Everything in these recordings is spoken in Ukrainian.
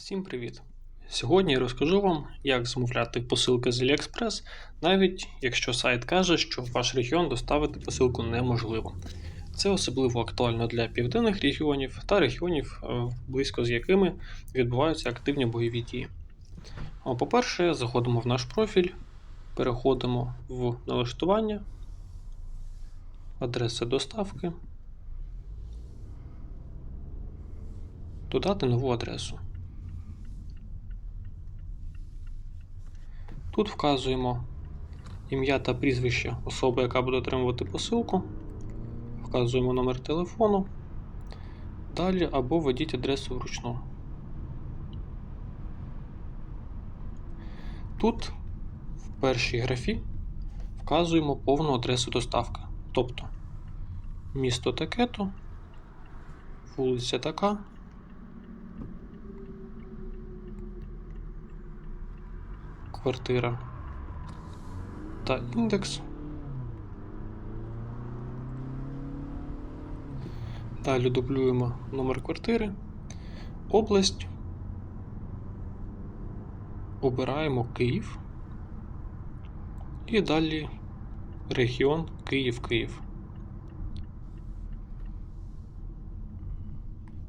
Всім привіт! Сьогодні я розкажу вам, як замовляти посилки з AliExpress, навіть якщо сайт каже, що в ваш регіон доставити посилку неможливо. Це особливо актуально для південних регіонів та регіонів, е, близько з якими відбуваються активні бойові дії. По-перше, заходимо в наш профіль, переходимо в налаштування, адреси доставки, додати нову адресу. Тут вказуємо ім'я та прізвище особи, яка буде отримувати посилку. Вказуємо номер телефону. Далі або введіть адресу вручну. Тут в першій графі вказуємо повну адресу доставки. Тобто місто таке-то, вулиця така. Квартира та індекс. Далі дублюємо номер квартири, область, обираємо Київ і далі регіон Київ-Київ.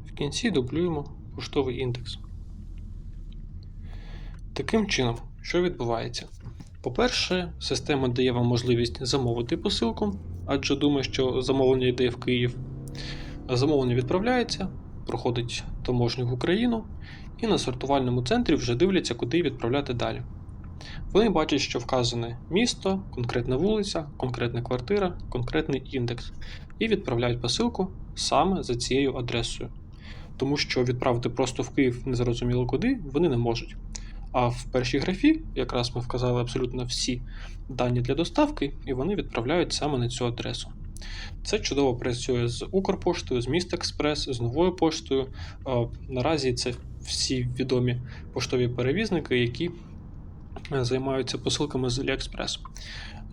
В кінці дублюємо поштовий індекс. Таким чином, що відбувається? По-перше, система дає вам можливість замовити посилку, адже думає, що замовлення йде в Київ. Замовлення відправляється, проходить таможню в Україну, і на сортувальному центрі вже дивляться, куди відправляти далі. Вони бачать, що вказане місто, конкретна вулиця, конкретна квартира, конкретний індекс, і відправляють посилку саме за цією адресою. Тому що відправити просто в Київ незрозуміло куди вони не можуть. А в першій графі якраз ми вказали абсолютно всі дані для доставки, і вони відправляють саме на цю адресу. Це чудово працює з Укрпоштою, з Міст Експрес, з новою поштою. Е, Наразі це всі відомі поштові перевізники, які займаються посилками з AliExpress.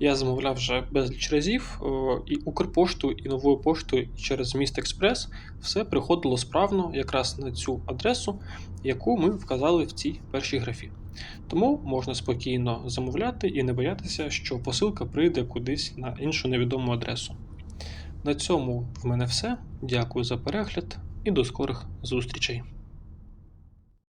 Я замовляв вже безліч разів і Укрпошту, і новою поштою і через Міст Експрес все приходило справно якраз на цю адресу, яку ми вказали в цій першій графі. Тому можна спокійно замовляти і не боятися, що посилка прийде кудись на іншу невідому адресу. На цьому в мене все. Дякую за перегляд і до скорих зустрічей!